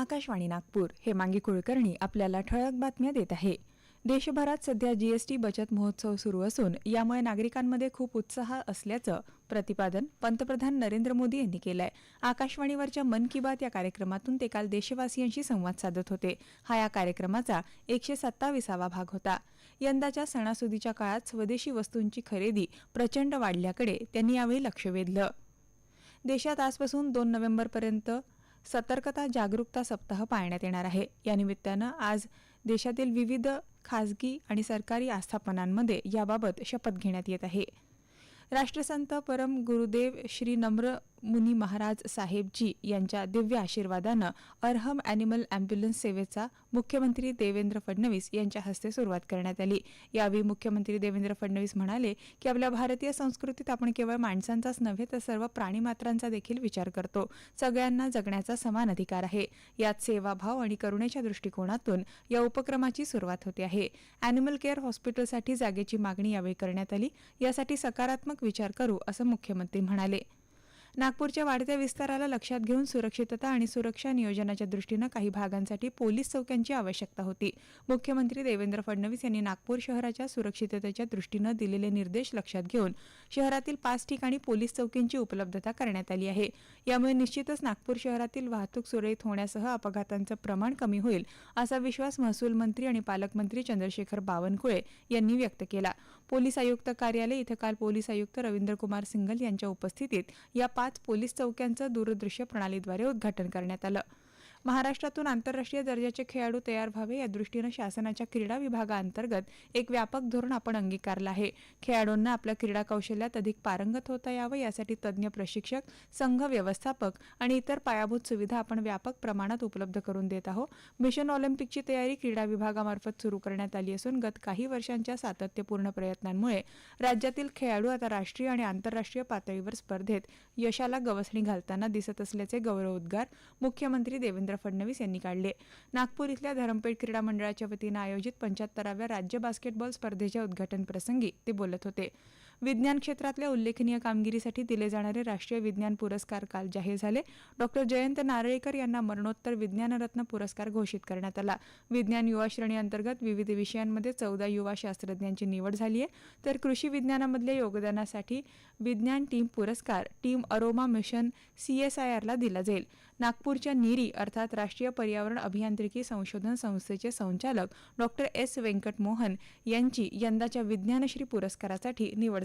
आकाशवाणी नागपूर हेमांगी कुलकर्णी आपल्याला ठळक बातम्या देत आहे. देशभरात सध्या जीएसटी बचत महोत्सव सुरू असून यामुळे नागरिकांमध्ये खूप उत्साह असल्याचं प्रतिपादन पंतप्रधान नरेंद्र मोदी यांनी केलंय. आकाशवाणीवरच्या मन की बात या कार्यक्रमातून ते काल देशवासियांशी संवाद साधत होते. हा या कार्यक्रमाचा एकशे सत्तावीसावा भाग होता. यंदाच्या सणासुदीच्या काळात स्वदेशी वस्तूंची खरेदी प्रचंड वाढल्याकडे त्यांनी यावेळी लक्ष वेधलं. देशात आजपासून दोन नोव्हेंबरपर्यंत सतर्कता जागरूकता सप्ताह पाळण्यात येणार आहे. या निमित्तानं आज देशातील विविध खासगी आणि सरकारी आस्थापनांमध्ये याबाबत शपथ घेण्यात येत आहे. राष्ट्रसंत परम गुरुदेव श्री नम्र मुनी महाराज साहेबजी यांच्या दिव्य आशीर्वादानं अरहम अॅनिमल अँब्युलन्स सेवेचा मुख्यमंत्री देवेंद्र फडणवीस यांच्या हस्ते सुरुवात करण्यात आली. यावेळी मुख्यमंत्री देवेंद्र फडणवीस म्हणाले की आपल्या भारतीय संस्कृतीत आपण केवळ माणसांचाच नव्हे तर सर्व प्राणीमात्रांचा देखील विचार करतो. सगळ्यांना जगण्याचा समान अधिकार आहे. यात सेवाभाव आणि करुणेच्या दृष्टिकोनातून या उपक्रमाची सुरुवात होते आहे. अॅनिमल केअर हॉस्पिटलसाठी जागेची मागणी यावेळी करण्यात आली. यासाठी सकारात्मक विचार करू असं मुख्यमंत्री म्हणाले. नागपूरच्या वाढत्या विस्ताराला लक्षात घेऊन सुरक्षितता आणि सुरक्षा नियोजनाच्या दृष्टीनं काही भागांसाठी पोलीस चौक्यांची आवश्यकता होती. मुख्यमंत्री देवेंद्र फडणवीस यांनी नागपूर शहराच्या सुरक्षिततेच्या दृष्टीनं दिलेले निर्देश लक्षात घेऊन शहरातील पाच ठिकाणी पोलीस चौकींची उपलब्धता करण्यात आली आहे. यामुळे निश्चितच नागपूर शहरातील वाहतूक सुरळीत होण्यासह अपघातांचं प्रमाण कमी होईल असा विश्वास महसूल मंत्री आणि पालकमंत्री चंद्रशेखर बावनकुळे यांनी व्यक्त केला. पोलीस आयुक्त कार्यालय इथं काल पोलीस आयुक्त रवींद्र कुमार सिंगल यांच्या उपस्थितीत या पाच पोलीस चौक्यांचं दूरदृश्य प्रणालीद्वारे उद्घाटन करण्यात आलं. महाराष्ट्रातून आंतरराष्ट्रीय दर्जाचे खेळाडू तयार व्हावे या दृष्टीनं शासनाच्या क्रीडा विभागाअंतर्गत एक व्यापक धोरण आपण अंगीकारलं आहे. खेळाडूंना आपल्या क्रीडा कौशल्यात अधिक पारंगत होता यावं यासाठी तज्ज्ञ प्रशिक्षक संघ व्यवस्थापक आणि इतर पायाभूत सुविधा आपण व्यापक प्रमाणात उपलब्ध करून देत आहोत. मिशन ऑलिम्पिकची तयारी क्रीडा विभागामार्फत सुरू करण्यात आली असून गत काही वर्षांच्या सातत्यपूर्ण प्रयत्नांमुळे राज्यातील खेळाडू आता राष्ट्रीय आणि आंतरराष्ट्रीय पातळीवर स्पर्धेत यशाला गवसणी घालताना दिसत असल्याचे गौरवोद्गार मुख्यमंत्री देवेंद्र फडणवीस यांनी काढले. नागपूर इथल्या धरमपेठ क्रीडा मंडळाच्या वतीनं आयोजित पंच्याहत्तराव्या राज्य बास्केटबॉल स्पर्धेच्या उद्घाटन प्रसंगी ते बोलत होते. विज्ञान क्षेत्रातल्या उल्लेखनीय कामगिरीसाठी दिले जाणारे राष्ट्रीय विज्ञान पुरस्कार काल जाहीर झाले. डॉक्टर जयंत नारळीकर यांना मरणोत्तर विज्ञानरत्न पुरस्कार घोषित करण्यात आला. विज्ञान युवा श्रेणी अंतर्गत विविध विषयांमध्ये चौदा युवा शास्त्रज्ञांची निवड झाली आहे तर कृषी विज्ञानामधल्या योगदानासाठी विज्ञान टीम पुरस्कार टीम अरोमा मिशन सीएसआयआरला दिला जाईल. नागपूरच्या नीरी अर्थात राष्ट्रीय पर्यावरण अभियांत्रिकी संशोधन संस्थेचे संचालक डॉक्टर एस. व्यंकटमोहन यांची यंदाच्या विज्ञानश्री पुरस्कारासाठी निवड